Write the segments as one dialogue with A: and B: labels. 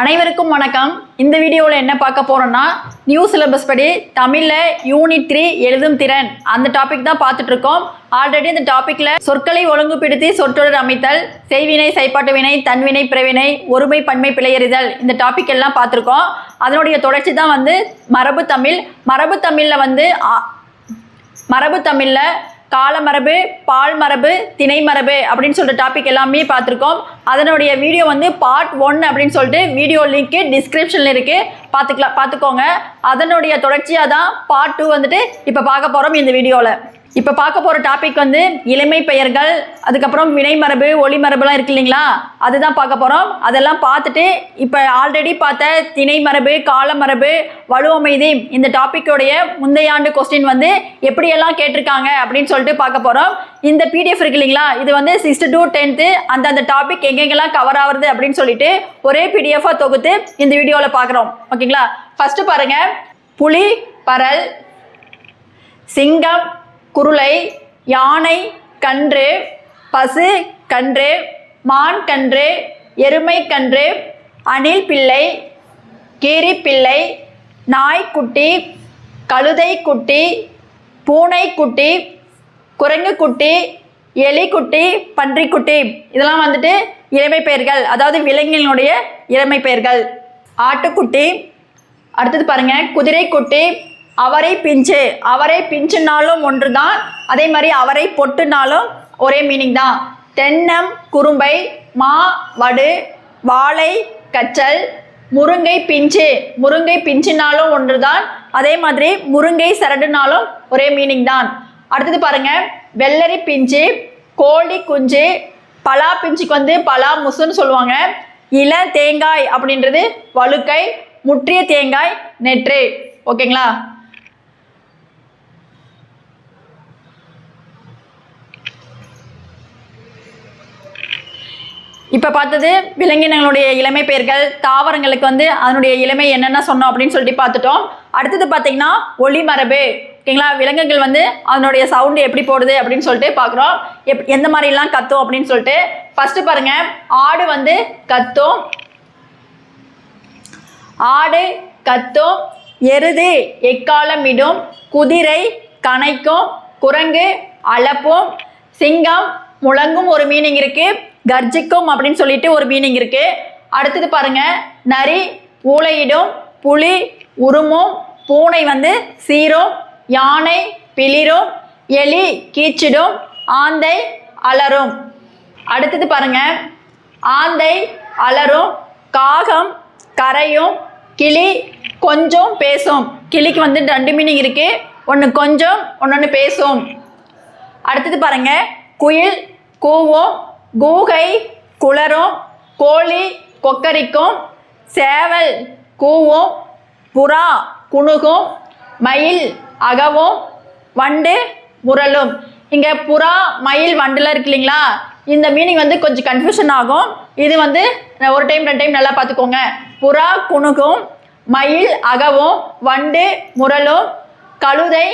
A: அனைவருக்கும் வணக்கம். இந்த வீடியோவில் என்ன பார்க்க போகிறோன்னா நியூ சிலபஸ் படி தமிழில் யூனிட் த்ரீ எழுதும் திறன். அந்த டாபிக் தான் பார்த்துட்டு இருக்கோம். ஆல்ரெடி இந்த டாப்பிக்கில் சொற்களை ஒழுங்குபடுத்தி சொற்றொடர் அமைத்தல் செய்வினை செய்பாட்டு வினை தன்வினை பிறவினை ஒருமை பன்மை பிழையறிதல் இந்த டாபிக் எல்லாம் பார்த்துருக்கோம். அதனுடைய தொடர்ச்சி தான் வந்து மரபு தமிழ். மரபு தமிழில் வந்து மரபு தமிழில் காலமரபு பால் மரபு திணை மரபு அப்படின்னு சொல்கிற டாபிக் எல்லாமே பார்த்துருக்கோம். அதனுடைய வீடியோ வந்து பார்ட் ஒன் அப்படின்னு சொல்லிட்டு வீடியோ லிங்க்கு டிஸ்கிரிப்ஷனில் இருக்குது பார்த்துக்கலாம் பார்த்துக்கோங்க. அதனுடைய தொடர்ச்சியாக தான் பார்ட் டூ வந்துட்டு இப்போ பார்க்க போகிறோம் இந்த வீடியோவில் இப்போ பார்க்க போகிற டாபிக் வந்து இளமை பெயர்கள் அதுக்கப்புறம் வினைமரபு ஒளிமரபுலாம் ஒளி மரபுலாம் இருக்கு இல்லைங்களா? அதுதான் பார்க்க போகிறோம் அதெல்லாம் பார்த்துட்டு இப்போ ஆல்ரெடி பார்த்த திணை மரபு காலமரபு வலுவமைதி இந்த டாப்பிக்கோடைய முந்தைய ஆண்டு கொஸ்டின் வந்து எப்படியெல்லாம் கேட்டிருக்காங்க அப்படின்னு சொல்லிட்டு பார்க்க போகிறோம் இந்த பிடிஎஃப் இருக்கு இல்லைங்களா? இது வந்து சிக்ஸ்த்து டு டென்த்து அந்த அந்த டாபிக் எங்கெங்கெல்லாம் கவர் ஆகுறது அப்படின்னு சொல்லிட்டு ஒரே பிடிஎஃபாக தொகுத்து இந்த வீடியோவில் பார்க்குறோம். ஓகேங்களா ஃபஸ்ட்டு பாருங்கள் புலி பரல் சிங்கம் குருளை யானை கன்று பசு கன்று மான் கன்று எருமை கன்று அணில் பிள்ளை கீரி பிள்ளை நாய்க்குட்டி கழுதை குட்டி பூனைக்குட்டி குரங்குக்குட்டி எலிக்குட்டி பன்றிக்குட்டி இதெல்லாம் வந்துட்டு இளமை பெயர்கள் அதாவது விலங்கினுடைய இளமை பெயர்கள். ஆட்டுக்குட்டி அடுத்தது பாருங்கள் குதிரைக்குட்டி அவரை பிஞ்சு அவரை பிஞ்சுனாலும் ஒன்று தான் அதே மாதிரி அவரை பொட்டுனாலும் ஒரே மீனிங் தான். தென்னம் குறும்பை மா வடு வாழை கச்சல் முருங்கை பிஞ்சு முருங்கை பிஞ்சுனாலும் ஒன்று தான் அதே மாதிரி முருங்கை சரடுனாலும் ஒரே மீனிங் தான். அடுத்தது பாருங்க வெள்ளரி பிஞ்சு கோழி குஞ்சு பலா பிஞ்சுக்கு வந்து பலா முசுன்னு சொல்லுவாங்க. இள தேங்காய் அப்படின்றது வழுக்கை முற்றிய தேங்காய் நெற்று. ஓகேங்களா? இப்போ பார்த்தது விலங்கினங்களுடைய இளமை பெயர்கள் தாவரங்களுக்கு வந்து அதனுடைய இளமை என்னென்ன சொன்னோம் அப்படின்னு சொல்லிட்டு பார்த்துட்டோம். அடுத்தது பார்த்தீங்கன்னா ஒளிமரபு. ஓகேங்களா? விலங்குகள் வந்து அதனுடைய சவுண்டு எப்படி போடுது அப்படின்னு சொல்லிட்டு பார்க்குறோம். எப் எந்த மாதிரிலாம் கத்தும் அப்படின்னு சொல்லிட்டு. ஃபஸ்ட்டு பாருங்கள் ஆடு வந்து கத்தும். ஆடு கத்தும். எருது எக்காலமிடும். குதிரை கனைக்கும் குரங்கு அலப்பும். சிங்கம் முழங்கும் ஒரு மீனிங் இருக்கு. கர்ஜிக்கும் அப்படின்னு சொல்லிட்டு ஒரு மீனிங் இருக்கு. அடுத்தது பாருங்க நரி ஊழையிடும் புலி உருமும் பூனை வந்து சீரும் யானை பிளிரும் எலி கீச்சிடும் ஆந்தை அலறும் அடுத்தது பாருங்க ஆந்தை அலறும் காகம் கரையும் கிளி கொஞ்சம் பேசும். கிளிக்கு வந்து ரெண்டு மீனிங் இருக்கு. ஒன்று கொஞ்சம் ஒன்று பேசும். அடுத்தது பாருங்க குயில் கூவும் கூகை குளரும் கோழி கொக்கரிக்கும் சேவல் கூவும் புறா குணுகும் மயில் அகவும் வண்டு முரளும் இங்கே புறா மயில் வண்டுலாம் இருக்கு இல்லைங்களா? இந்த மீனிங் வந்து கொஞ்சம் கன்ஃபியூஷன் ஆகும். இது வந்து ஒரு டைம் ரெண்டு டைம் நல்லா பார்த்துக்கோங்க. புறா குணுகும் மயில் அகவும் வண்டு முரளும் கழுதை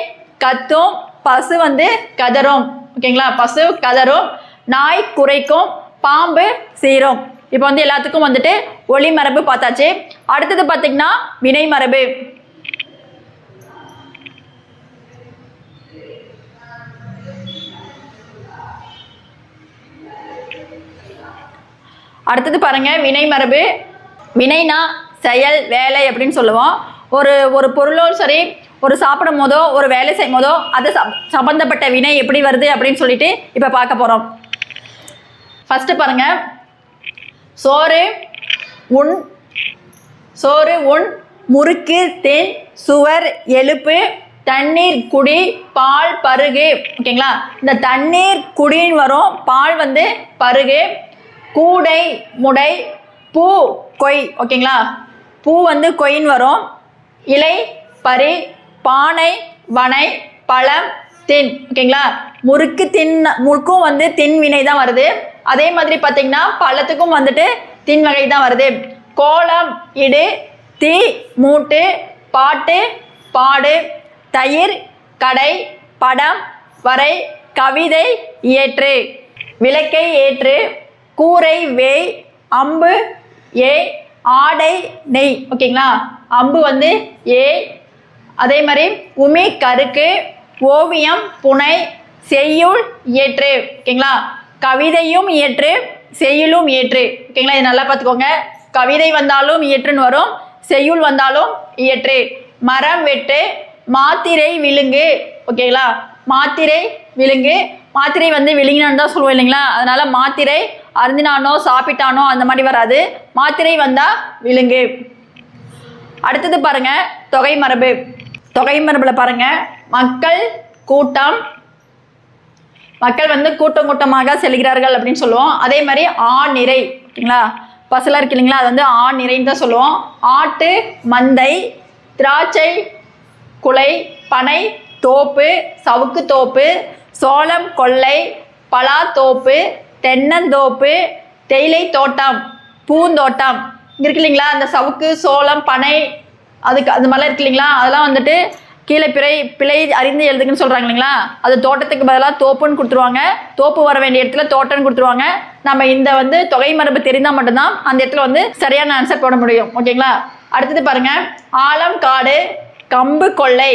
A: கத்தும் பசு வந்து கதறும். ஓகேங்களா? பசு கதறும் நாய் குறைக்கும் பாம்பு சீரும் இப்போ வந்து எல்லாத்துக்கும் வந்துட்டு ஒளி மரபு பார்த்தாச்சு. அடுத்தது பார்த்தீங்கன்னா வினை மரபு. அடுத்தது பாருங்க வினை மரபு. வினைனா செயல் வேலை அப்படின்னு சொல்லுவோம். ஒரு ஒரு பொருளும் சரி ஒரு சாப்பிடும் போதோ ஒரு வேலை செய்யும் போதோ அது சம்பந்தப்பட்ட வினை எப்படி வருது அப்படின்னு சொல்லிட்டு இப்போ பார்க்க போகிறோம் ஃபஸ்ட்டு பாருங்க. சோறு உண் சோறு உண் முறுக்கு தேன் சுவர் எழுப்பு தண்ணீர் குடி பால் பருகு. ஓகேங்களா? இந்த தண்ணீர் குடின்னு வரும். பால் வந்து பருகு கூடை முடை பூ கொய். ஓகேங்களா? பூ வந்து கொயின்னு வரும். இலை பரி பானை வனை பழம் தின். ஓகேங்களா? முறுக்கு தின் முறுக்கும் வந்து தின் வினை தான் வருது. அதே மாதிரி பார்த்தீங்கன்னா பழத்துக்கும் வந்துட்டு தின் வகை தான் வருது. கோலம் இடு தீ மூட்டு பாட்டு பாடு தயிர் கடை படம் வரை கவிதை ஏற்று. விளக்கை ஏற்று கூரை வேய் அம்பு ஏ ஆடை நெய். ஓகேங்களா? அம்பு வந்து ஏ. அதே மாதிரி உமி கருக்கு ஓவியம் புனை செய்யுள் இயற்று ஓகேங்களா? கவிதையும் இயற்று செய்யுளும் இயற்று. ஓகேங்களா? இது நல்லா பார்த்துக்கோங்க. கவிதை வந்தாலும் இயற்றுன்னு வரும் செய்யுள் வந்தாலும் இயற்று. மரம் வெட்டு மாத்திரை விழுங்கு. ஓகேங்களா? மாத்திரை விழுங்கு. மாத்திரை வந்து விழுங்கினான்னு தான் சொல்லுவோம் இல்லைங்களா? அதனால மாத்திரை அருந்தினானோ சாப்பிட்டானோ அந்த மாதிரி வராது. மாத்திரை வந்தால் விழுங்கு. அடுத்தது பாருங்க தொகை மரபு. தொகை மரபில் பாருங்க மக்கள் கூட்டம் மக்கள் வந்து கூட்டம் கூட்டமாக செல்கிறார்கள் அப்படின்னு சொல்லுவோம். அதே மாதிரி ஆ நிறை ஓகேங்களா? பசலாக இருக்கு இல்லைங்களா? அது வந்து ஆ நிறைன்னு தான் சொல்லுவோம். ஆட்டு மந்தை திராட்சை குலை பனை தோப்பு சவுக்கு தோப்பு சோளம் கொல்லை பலாத்தோப்பு தென்னந்தோப்பு தேயிலை தோட்டம் பூந்தோட்டம். இருக்கு இல்லைங்களா? அந்த சவுக்கு சோளம் பனை அதுக்கு அந்த மாதிரிலாம் இருக்கு இல்லைங்களா? அதெல்லாம் வந்துட்டு கீழே பிறை பிழை அறிந்து எழுதுங்கன்னு சொல்கிறாங்க இல்லைங்களா? அது தோட்டத்துக்கு பதிலாக தோப்புன்னு கொடுத்துருவாங்க. தோப்பு வர வேண்டிய இடத்துல தோட்டம்னு கொடுத்துருவாங்க. நம்ம இந்த வந்து தொகை மரபு தெரிந்தால் மட்டும்தான் அந்த இடத்துல வந்து சரியான ஆன்சர் போட முடியும். ஓகேங்களா? அடுத்தது பாருங்க. ஆலம் காடு கம்பு கொள்ளை.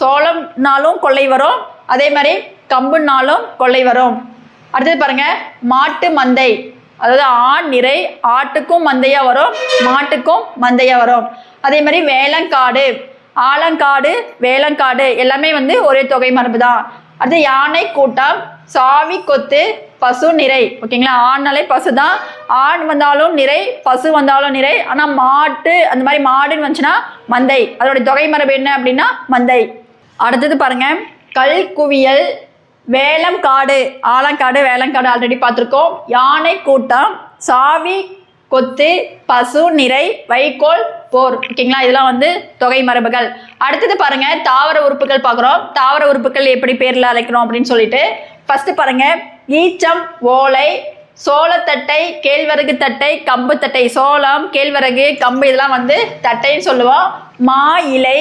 A: சோளம்னாலும் கொள்ளை வரும். அதே மாதிரி கம்புனாலும் கொள்ளை வரும். அடுத்தது பாருங்க. மாட்டு மந்தை. அதாவது ஆண் நிறை ஆட்டுக்கும் மந்தையா வரும் மாட்டுக்கும் மந்தையா வரும். அதே மாதிரி வேலங்காடு ஆலங்காடு வேலங்காடு எல்லாமே வந்து ஒரே தொகை மரபு தான் அடுத்து யானை கூட்டம் சாவி கொத்து பசு நிறை. ஓகேங்களா? ஆண்னாலே பசு தான் ஆண் வந்தாலும் நிறை பசு வந்தாலும் நிறை. ஆனால் மாட்டு அந்த மாதிரி மாடுன்னு வந்துச்சுன்னா மந்தை. அதோடைய தொகை மரபு என்ன அப்படின்னா மந்தை. அடுத்தது பாருங்க. கல் குவியல் வேலம் காடு ஆலங்காடு வேலங்காடு ஆல்ரெடி பார்த்துருக்கோம். யானை கூட்டம் சாவி கொத்து பசு நிறை வைக்கோல் போர். ஓகேங்களா? இதெல்லாம் வந்து தொகை மரபுகள். அடுத்தது பாருங்க தாவர உறுப்புகள் பார்க்குறோம். தாவர உறுப்புகள் எப்படி பேரில் அழைக்கிறோம் அப்படின்னு சொல்லிட்டு ஃபர்ஸ்ட் பாருங்க ஈச்சம் ஓலை சோளத்தட்டை கேழ்வரகு தட்டை கம்பு தட்டை. சோளம் கேழ்வரகு கம்பு இதெல்லாம் வந்து தட்டைன்னு சொல்லுவோம். மா இலை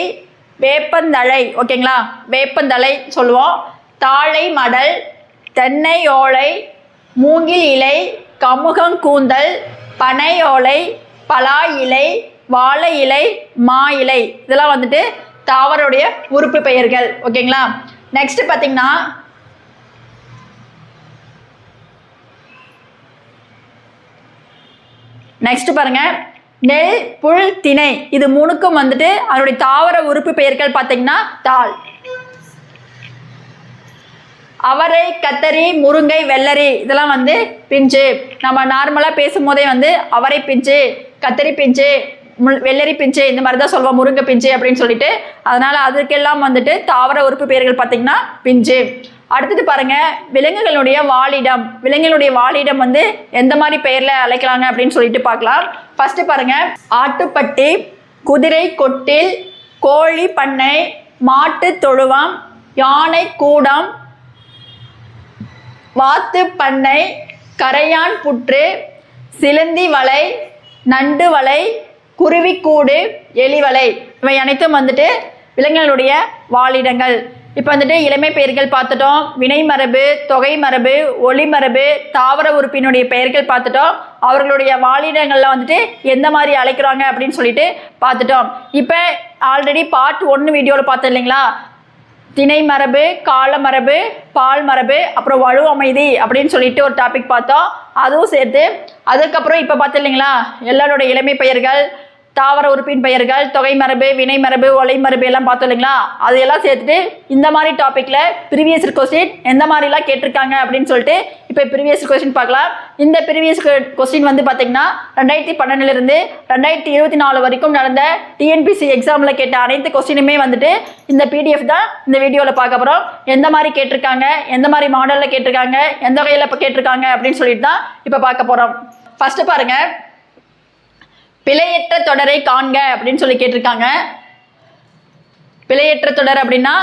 A: வேப்பந்தழை. ஓகேங்களா? வேப்பந்தழை சொல்லுவோம். தாழை மடல் தென்னை ஓலை மூங்கில் இலை கமுகங் பனையோலை பனை ஓலை பலா இலை வாழை இலை மா இலை இதெல்லாம் வந்துட்டு தாவரோடைய உறுப்பு பெயர்கள். ஓகேங்களா? நெக்ஸ்ட் பார்த்தீங்கன்னா நெக்ஸ்ட் பாருங்க. நெல் புல் திணை இது மூணுக்கும் வந்துட்டு அதனுடைய தாவர உறுப்பு பெயர்கள் பார்த்தீங்கன்னா தாள். அவரை கத்தரி முருங்கை வெள்ளரி இதெல்லாம் வந்து பிஞ்சு. நம்ம நார்மலாக பேசும்போதே வந்து அவரை பிஞ்சு கத்தரி பிஞ்சு முள் வெள்ளரி பிஞ்சு இந்த மாதிரி தான் சொல்லுவோம் முருங்கை பிஞ்சு அப்படின்னு சொல்லிட்டு. அதனால அதுக்கெல்லாம் வந்துட்டு தாவர உறுப்பு பெயர்கள் பார்த்தீங்கன்னா பிஞ்சு. அடுத்தது பாருங்க விலங்குகளுடைய வாழிடம் விலங்குகளுடைய வாழிடம் வந்து எந்த மாதிரி பெயர்ல அழைக்கலாங்க அப்படின்னு சொல்லிட்டு பார்க்கலாம். ஃபர்ஸ்ட் பாருங்க ஆட்டுப்பட்டி குதிரை கொட்டில் கோழி பண்ணை மாட்டு தொழுவம் யானை கூடம் வாத்து பண்ணை கரையான் புற்று சிலந்தி வலை நண்டு வலை குருவிக்கூடு எலி வலை இவை அனைத்தும் வந்துட்டு விலங்குகளுடைய வாழிடங்கள். இப்போ வந்துட்டு இளமை பெயர்கள் பார்த்துட்டோம். வினை மரபு தொகை மரபு ஒளி மரபு தாவர உறுப்பினுடைய பெயர்கள் பார்த்துட்டோம். அவர்களுடைய வாழிடங்கள்லாம் வந்துட்டு எந்த மாதிரி அழைக்கிறாங்க அப்படின்னு சொல்லிட்டு பார்த்துட்டோம். இப்போ ஆல்ரெடி பார்ட் ஒன்று வீடியோவில் பார்த்தோம் இல்லைங்களா? திணை மரபு கால மரபு பால் மரபு அப்புறம் வலு அமைதி அப்படின்னு சொல்லிட்டு ஒரு டாபிக் பார்த்தோம். அதுவும் சேர்த்து அதுக்கப்புறம் இப்போ பார்த்தோம் இல்லைங்களா? எல்லாரோட இளமை பெயர்கள் தாவர உறுப்பின் பெயர்கள் தொகை மரபு வினை மரபு ஒலை மரபு எல்லாம் பார்த்தோம் இல்லைங்களா? அதையெல்லாம் சேர்த்துட்டு இந்த மாதிரி டாப்பிக்கில் ப்ரீவியஸ் கொஸ்டின் எந்த மாதிரிலாம் கேட்டிருக்காங்க அப்படின்னு சொல்லிட்டு இப்போ ப்ரீவியஸ் கொஸ்டின் பார்க்கலாம். இந்த ப்ரீவியஸ் கொஸ்டின் வந்து பார்த்தீங்கன்னா ரெண்டாயிரத்தி பன்னெண்டுலேருந்து ரெண்டாயிரத்தி இருபத்தி நாலு வரைக்கும் நடந்த டிஎன்பிசி எக்ஸாமில் கேட்ட அனைத்து கொஸ்டினுமே வந்துட்டு இந்த பிடிஎஃப் தான் இந்த வீடியோவில் பார்க்க போகிறோம் எந்த மாதிரி கேட்டிருக்காங்க எந்த மாதிரி மாடலில் கேட்டிருக்காங்க எந்த வகையில் இப்போ கேட்டிருக்காங்க அப்படின்னு சொல்லிட்டு தான் இப்போ பார்க்க போகிறோம் ஃபஸ்ட்டு பாருங்கள் பிழையற்ற தொடரை காண்க அப்படின்னு சொல்லி கேட்டிருக்காங்க. பிழையற்ற தொடர் அப்படின்னா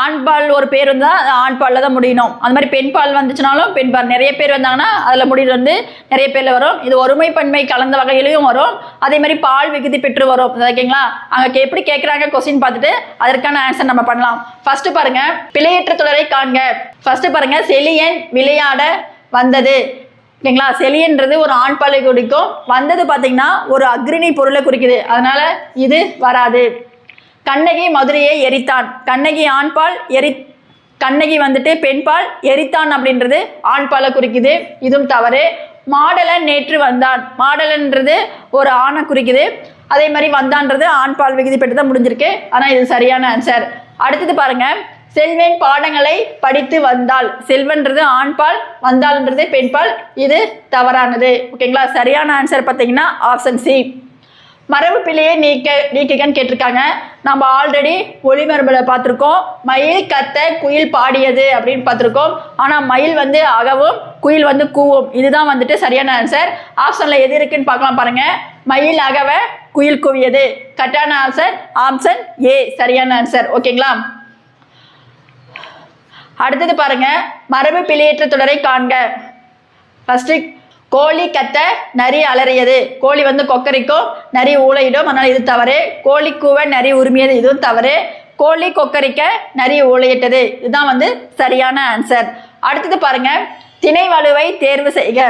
A: ஆண்பால் ஒரு பேர் வந்தால் அது ஆண்பாலில் தான் முடியணும். அந்த மாதிரி பெண்பால் வந்துச்சுனாலும் பெண்பால் நிறைய பேர் வந்தாங்கன்னா அதில் முடிவு வந்து நிறைய பேரில் வரும். இது ஒருமை பன்மை கலந்த வகையிலையும் வரும். அதே மாதிரி பால் விகுதி பெற்று வரும். ஓகேங்களா? அங்கே எப்படி கேட்குறாங்க கொஸ்டின் பார்த்துட்டு அதற்கான ஆன்சர் நம்ம பண்ணலாம். ஃபஸ்ட்டு பாருங்கள் பிழையற்ற தொடரை காண்க. ஃபஸ்ட்டு பாருங்கள் செலியன் விளையாட வந்தது. ஓகேங்களா செலின்றது ஒரு ஆண் பாலை குறிக்கும் வந்தது பார்த்தீங்கன்னா ஒரு அக்ரிணி பொருளை குறிக்குது. அதனால இது வராது. கண்ணகி மதுரையை எரித்தான். கண்ணகி ஆண்பால் எரி கண்ணகி வந்துட்டு பெண்பால் எரித்தான் அப்படின்றது ஆண்பாலை குறிக்குது. இதுவும் தவறு. மாடலன் நேற்று வந்தான். மாடலன்றது ஒரு ஆணை குறிக்குது. அதே மாதிரி வந்தான்றது ஆண்பால் விகுதி பெற்று தான் முடிஞ்சிருக்கு. ஆனால் இது சரியான ஆன்சர் அடுத்தது பாருங்கள் செல்வன் பாடங்களை படித்து வந்தால் செல்வன்றது ஆண்பால் வந்தாள்ன்றது பெண்பால். இது தவறானது. ஓகேங்களா? சரியான ஆன்சர் பார்த்தீங்கன்னா ஆப்ஷன் சி மரபு பிள்ளையை நீக்க நீக்குகன்னு கேட்டிருக்காங்க. நம்ம ஆல்ரெடி ஒளிமரபில் பார்த்துருக்கோம். மயில் கத்த குயில் பாடியது அப்படின்னு பார்த்துருக்கோம். ஆனால் மயில் வந்து அகவும் குயில் வந்து கூவும். இதுதான் வந்துட்டு சரியான ஆன்சர் ஆப்ஷனில் எது இருக்குன்னு பார்க்கலாம் பாருங்க. மயில் அகவ குயில் கூவியது. கட்டான ஆன்சர் ஆப்ஷன் ஏ சரியான ஆன்சர் ஓகேங்களா? அடுத்தது பாருங்க மரபு பிழையற்ற தொடரை காண்க. ஃபர்ஸ்ட் கோழி கத்த நரி அலறியது. கோழி வந்து கொக்கரிக்கும் நரி ஊளையிடும். அதனால் இது தவறு. கோழி கூவ நரி உரிமையது இதுவும் தவறு. கோழி கொக்கரிக்க நரி ஊளையிட்டது. இதுதான் வந்து சரியான ஆன்சர் அடுத்தது பாருங்க திணை வலுவை தேர்வு செய்க.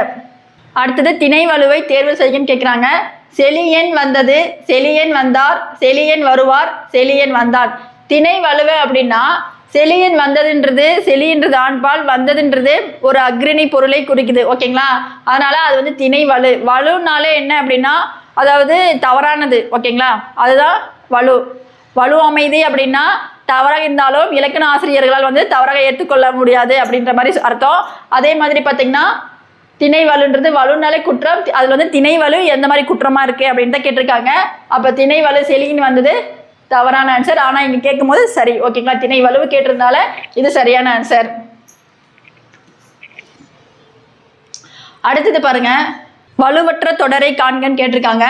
A: அடுத்தது திணை வலுவை தேர்வு செய்யன்னு கேட்குறாங்க செலியன் வந்தது செலியன் வந்தார் செலியன் வருவார் செலியன் வந்தான் திணை வலுவை அப்படின்னா செலியன் வந்ததுன்றது செலின்றது ஆண்பால் வந்ததுன்றது ஒரு அக்ரிணி பொருளை குறிக்குது. ஓகேங்களா? அதனால அது வந்து திணை வலு. வலுனாலே என்ன அப்படின்னா அதாவது தவறானது. ஓகேங்களா? அதுதான் வலு. வலு அமைதி அப்படின்னா தவறாக இருந்தாலும் இலக்கண ஆசிரியர்களால் வந்து தவறாக ஏற்றுக்கொள்ள முடியாது அப்படின்ற மாதிரி அர்த்தம். அதே மாதிரி பார்த்தீங்கன்னா திணை வலுன்றது வலுனாலே குற்றம். அதில் வந்து திணை வலு எந்த மாதிரி குற்றமாக இருக்குது அப்படின்னு தான் கேட்டிருக்காங்க. அப்போ திணை வலு செலின்னு வந்தது தவறான ஆன்சர் ஆனால் இங்கே கேட்கும்போது சரி ஓகேங்களா திணை வலுவு கேட்டிருந்தால இது சரியான ஆன்சர் அடுத்தது பாருங்க. வலுவற்ற தொடரை காண்கன்னு கேட்டிருக்காங்க.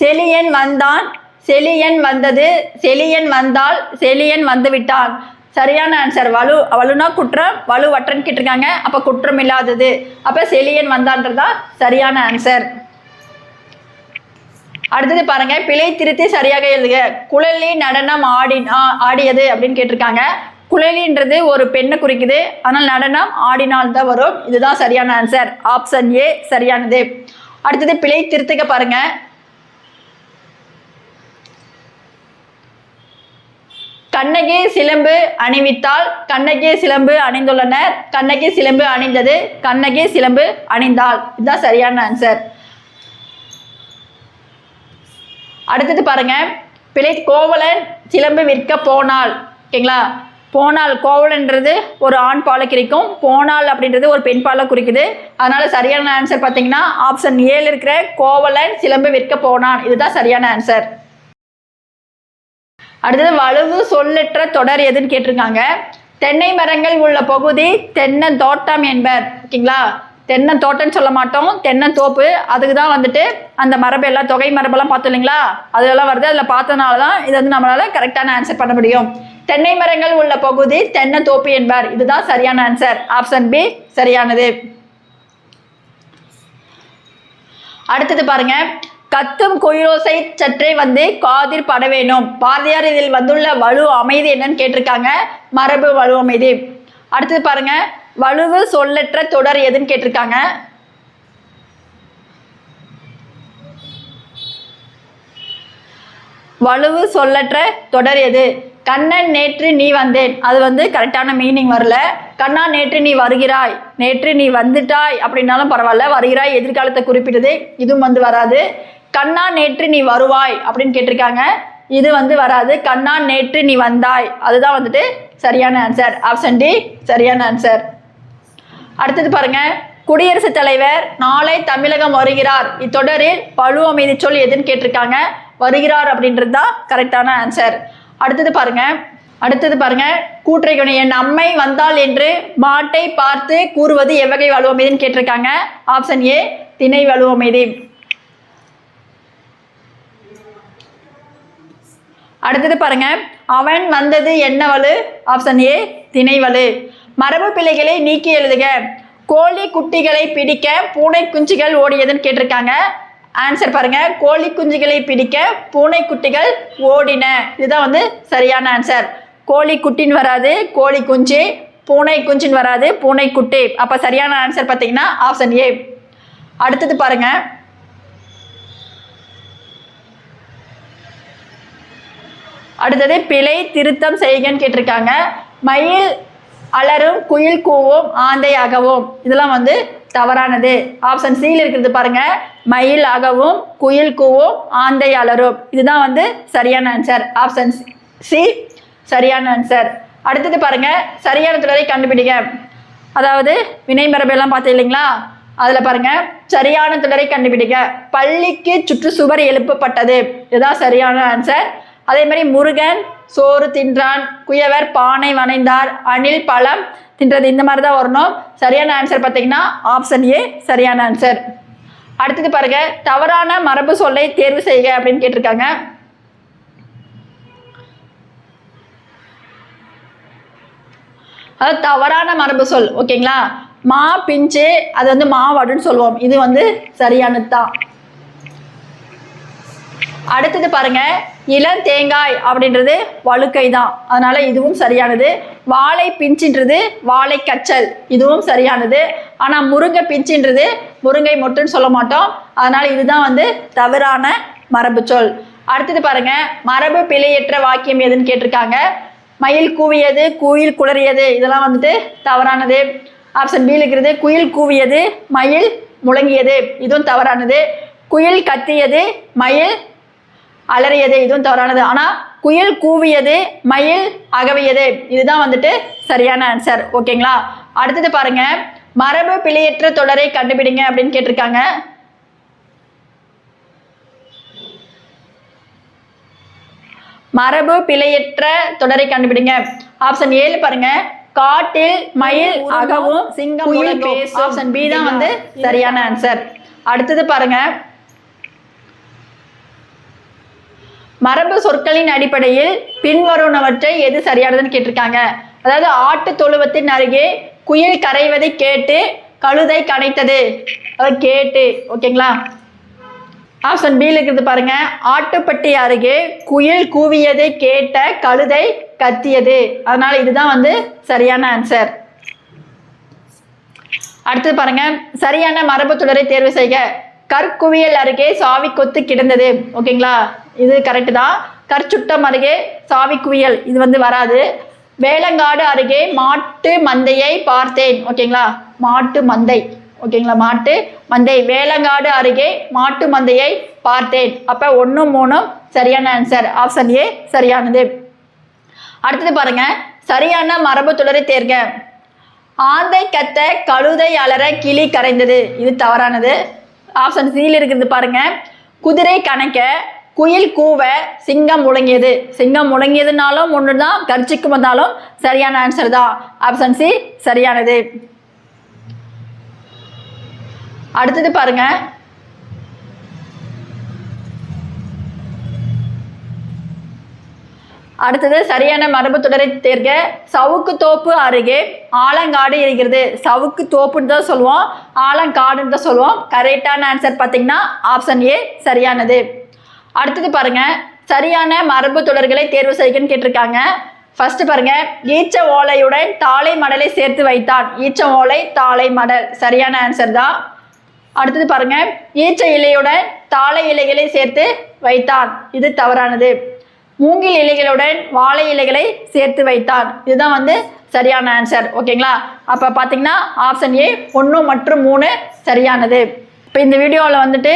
A: செலியன் வந்தான் செலியன் வந்தது செலியன் வந்தால் செலியன் வந்துவிட்டான். சரியான ஆன்சர் வலு வலுனா குற்றம் வலுவற்றன்னு கேட்டிருக்காங்க. அப்போ குற்றம் இல்லாதது அப்போ செலியன் வந்தான்றதா சரியான ஆன்சர் அடுத்தது பாருங்க பிழை திருத்தி சரியாக எழுதுக. குழலி நடனம் ஆடி ஆ- ஆடியது அப்படின்னு கேட்டிருக்காங்க. குழலின்றது ஒரு பெண்ணை குறிக்குது. ஆனால் நடனம் ஆடினால் தான் வரும். இதுதான் சரியான ஆன்சர் ஆப்ஷன் ஏ சரியானது. அடுத்தது பிழை திருத்துக்க பாருங்க. கண்ணகி சிலம்பு அணிவித்தால் கண்ணகி சிலம்பு அணிந்துள்ளனர். கண்ணகி சிலம்பு அணிந்தது. கண்ணகி சிலம்பு அணிந்தால். இதுதான் சரியான ஆன்சர் அடுத்தது பாருங்க. பிழை கோவலன் சிலம்பு விற்க போனால். ஓகேங்களா? போனால் கோவலன்றது ஒரு ஆண் பாலை கிடைக்கும் போனால் அப்படின்றது ஒரு பெண் பாலை குறிக்குது. அதனால சரியான ஆன்சர் பார்த்தீங்கன்னா ஆப்ஷன் ஏழு இருக்கிற கோவலன் சிலம்பு விற்க போனான் இதுதான் சரியான ஆன்சர் அடுத்தது வலுவு சொல்லற்ற தொடர் எதுன்னு கேட்டிருக்காங்க. தென்னை மரங்கள் உள்ள பகுதி தென்னந்தோட்டம் என்பர். ஓகேங்களா? தென்னந்தோட்டம்னு சொல்ல மாட்டோம். தென்னந்தோப்பு அதுக்கு தான் வந்துட்டு அந்த மரபு எல்லாம் தொகை மரபெல்லாம் பார்த்தோம் இல்லைங்களா? அதெல்லாம் வருது. அதில் பார்த்தனால தான் இது வந்து நம்மளால் கரெக்டான ஆன்சர் பண்ண முடியும். தென்னை மரங்கள் உள்ள பகுதி தென்னந்தோப்பு என்பார். இதுதான் சரியான ஆன்சர் ஆப்ஷன் பி சரியானது. அடுத்தது பாருங்க. கத்தும் குயிலோசை சற்றே வந்து காதிர் பட வேணும் பாரதியார் இதில் வந்துள்ள வலு அமைதி என்னன்னு கேட்டிருக்காங்க. மரபு வலு அமைதி. அடுத்தது பாருங்க. வலுவு சொல்லற்ற தொடர் எதுன்னு கேட்டிருக்காங்க. வலுவு சொல்லற்ற தொடர் எது? கண்ணன் நேற்று நீ வந்தேன். அது வந்து கரெக்டான மீனிங் வரல. கண்ணா நேற்று நீ வருகிறாய். நேற்று நீ வந்துட்டாய் அப்படின்னாலும் பரவாயில்ல. வருகிறாய் எதிர்காலத்தை குறிப்பிட்டது இதுவும் வந்து வராது. கண்ணா நேற்று நீ வருவாய் அப்படின்னு கேட்டிருக்காங்க. இது வந்து வராது. கண்ணா நேற்று நீ வந்தாய். அதுதான் வந்துட்டு சரியான ஆன்சர் ஆப்ஷன் டி சரியான ஆன்சர் அடுத்தது பாருங்க. குடியரசுத் தலைவர் நாளை தமிழகம் வருகிறார். இத்தொடரில் பழு அமைதி சொல் எதுன்னு கேட்டிருக்காங்க. வருகிறார் அப்படின்றது தான் கரெக்டான ஆன்சர் அடுத்தது பாருங்க. அடுத்தது பாருங்க. கூற்றைக்குணி என் அம்மை வந்தாள் என்று மாட்டை பார்த்து கூறுவது எவ்வகை வலுவமைதின்னு கேட்டிருக்காங்க. ஆப்ஷன் ஏ திணை வலுவமைதி அடுத்தது பாருங்க. அவன் வந்தது என்ன வலு ஆப்ஷன் ஏ திணைவலு மரபு பிழைகளை நீக்கி எழுதுக. கோழி குட்டிகளை பிடிக்க பூனை குஞ்சுகள் ஓடியதுன்னு கேட்டிருக்காங்க. ஆன்சர் பாருங்க. கோழி குஞ்சுகளை பிடிக்க பூனை குட்டிகள் ஓடின. இதுதான் வந்து சரியான ஆன்சர் கோழி குட்டின்னு வராது கோழி குஞ்சு பூனை குஞ்சுன்னு வராது பூனை குட்டி. அப்போ சரியான ஆன்சர் பார்த்தீங்கன்னா ஆப்ஷன் ஏ அடுத்தது பாருங்க. அடுத்தது பிழை திருத்தம் செய்கன்னு கேட்டிருக்காங்க. மயில் அலரும் குயில் கூவும் ஆந்தை அகவும் இதெல்லாம் வந்து தவறானது. ஆப்ஷன் சியில் இருக்கிறது பாருங்க. மயில் அகவும் குயில் கூவும் ஆந்தை அலரும் இதுதான் வந்து சரியான ஆன்சர் ஆப்ஷன் சி சரியான ஆன்சர் அடுத்தது பாருங்க. சரியான தொடரை கண்டுபிடிங்க. அதாவது வினை மரபெல்லாம் பார்த்தீங்க இல்லைங்களா? அதில் பாருங்க. சரியான தொடரை கண்டுபிடிக்க பள்ளிக்கு சுற்றுச்சுவர் எழுப்பப்பட்டது. இதுதான் சரியான ஆன்சர் அதே மாதிரி முருகன் சோறு தின்றான் குயவர் பானை வனைந்தார் அணில் பழம் தின்றது இந்த மாதிரி தான் வரணும். சரியான ஆன்சர் பார்த்தீங்கன்னா ஆப்ஷன் ஏ சரியான ஆன்சர் அடுத்தது பாருங்க தவறான மரபு சொல்லை தேர்வு செய்க அப்படின்னு கேட்டிருக்காங்க. அது தவறான மரபு சொல் ஓகேங்களா? மா பிஞ்சு அது வந்து மாவாடுன்னு சொல்லுவோம். இது வந்து சரியானது தான் அடுத்தது பாருங்க இளம் தேங்காய் அப்படின்றது வழுக்கை தான் அதனால இதுவும் சரியானது. வாழை பிஞ்சின்றது வாழை கச்சல் இதுவும் சரியானது. ஆனால் முருங்கை பிஞ்சின்றது முருங்கை மொட்டுன்னு சொல்ல மாட்டோம். அதனால இதுதான் வந்து தவறான மரபு சொல். அடுத்தது பாருங்க மரபு பிழையற்ற வாக்கியம் எதுன்னு கேட்டிருக்காங்க. மயில் கூவியது குயில் குளறியது இதெல்லாம் வந்துட்டு தவறானது. ஆப்ஷன் பி இருக்கிறது குயில் கூவியது மயில் முழங்கியது. இதுவும் தவறானது. குயில் கத்தியது மயில் அலறியது இதுவும் தவறானது. ஆனால் குயில் கூவியது மயில் அகவியது. இதுதான் வந்துட்டு சரியான ஆன்சர் ஓகேங்களா? அடுத்தது பாருங்க. மரபு பிழையற்ற தொடரை கண்டுபிடிங்க அப்படின்னு கேட்டிருக்காங்க. மரபு பிழையற்ற தொடரை கண்டுபிடிங்க. ஆப்ஷன் ஏழு பாருங்க. காட்டில் மயில் அகவும் சிங்கம் பேசும். ஆப்ஷன் பி தான் வந்து சரியான ஆன்சர் அடுத்தது பாருங்க. மரபு சொற்களின் அடிப்படையில் பின்வருவனவற்றை எது சரியானதுன்னு கேட்டிருக்காங்க. அதாவது ஆட்டு தொழுவத்தின் அருகே குயில் கரைவதை கேட்டு கழுதை கனைத்தது. அதை கேட்டு ஓகேங்களா? ஆப்ஷன் பியில் இருக்கிறது பாருங்க. ஆட்டுப்பட்டி அருகே குயில் கூவியதை கேட்ட கழுதை கத்தியது. அதனால இதுதான் வந்து சரியான ஆன்சர் அடுத்து பாருங்க. சரியான மரபு தொடரை தேர்வு செய்க. கற்குவியல் அருகே சாவி கொத்து கிடந்தது. ஓகேங்களா? இது கரெக்டு தான். கற்சுட்டம் அருகே சாவி குவியல். இது வந்து வராது. வேலங்காடு அருகே மாட்டு மந்தையை பார்த்தேன். ஓகேங்களா? மாட்டு மந்தை. ஓகேங்களா? மாட்டு மந்தை. வேலங்காடு அருகே மாட்டு மந்தையை பார்த்தேன். அப்போ ஒன்றும் மூணும் சரியான ஆன்சர் ஆப்ஷன் ஏ சரியானது. அடுத்தது பாருங்க. சரியான மரபு தொடரை தேர்க. ஆந்தை கத்த கழுதை அலற கிளி கரைந்தது. இது தவறானது. ஆப்ஷன் சியில் இருக்கிறது பாருங்க. குதிரை கணக்க குயில் கூவ சிங்கம் முழங்கியது. சிங்கம் முழங்கியதுனாலும் ஒன்று தான் கர்ச்சிக்கும் வந்தாலும் சரியான ஆன்சர் தான். ஆப்ஷன் சி சரியானது. அடுத்தது பாருங்க. அடுத்தது சரியான மரபு தொடரை தேர்க. சவுக்கு தோப்பு அருகே ஆலங்காடு இருக்கிறது. சவுக்கு தோப்புன்னு தான் சொல்லுவோம். ஆலங்காடுன்னு தான் சொல்லுவோம். கரெக்டான ஆன்சர் பார்த்தீங்கன்னா ஆப்ஷன் ஏ சரியானது. அடுத்தது பாருங்க. சரியான மரபு தொடர்களை தேர்வு செய்கன்னு கேட்டிருக்காங்க. ஃபர்ஸ்ட் பாருங்க. ஈச்ச ஓலையுடன் தாளை மடலை சேர்த்து வைத்தான். ஈச்ச ஓலை தாளை மடல். சரியான ஆன்சர் தான். அடுத்தது பாருங்க. ஈச்ச இலையுடன் தாழை இலைகளை சேர்த்து வைத்தான். இது தவறானது. மூங்கில் இலைகளுடன் வாழை இலைகளை சேர்த்து வைத்தார் இதுதான் வந்து சரியான ஆன்சர் ஓகேங்களா? அப்போ பார்த்தீங்கன்னா ஆப்ஷன் ஏ ஒன்று மற்றும் மூணு சரியானது. இப்போ இந்த வீடியோவில் வந்துட்டு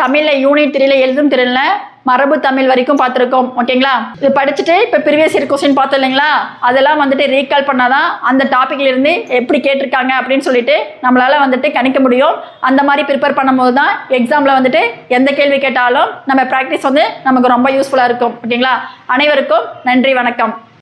A: தமிழில் யூனிட் த்ரீல எழுதும் திறனில் மரபு தமிழ் வரைக்கும் பார்த்துருக்கோம் ஓகேங்களா இது படிச்சுட்டு இப்போ ப்ரீவியஸ் இயர் கொஸ்டின் பார்த்தோம் இல்லைங்களா? அதெல்லாம் வந்துட்டு ரீகால் பண்ணாதான் அந்த டாப்பிக்லேருந்து இருந்து எப்படி கேட்டிருக்காங்க அப்படின்னு சொல்லிட்டு நம்மளால வந்துட்டு கணிக்க முடியும். அந்த மாதிரி ப்ரிப்பேர் பண்ணும்போது தான் எக்ஸாமில் வந்துட்டு எந்த கேள்வி கேட்டாலும் நம்ம ப்ராக்டிஸ் வந்து நமக்கு ரொம்ப யூஸ்ஃபுல்லாக இருக்கும் ஓகேங்களா அனைவருக்கும் நன்றி வணக்கம்.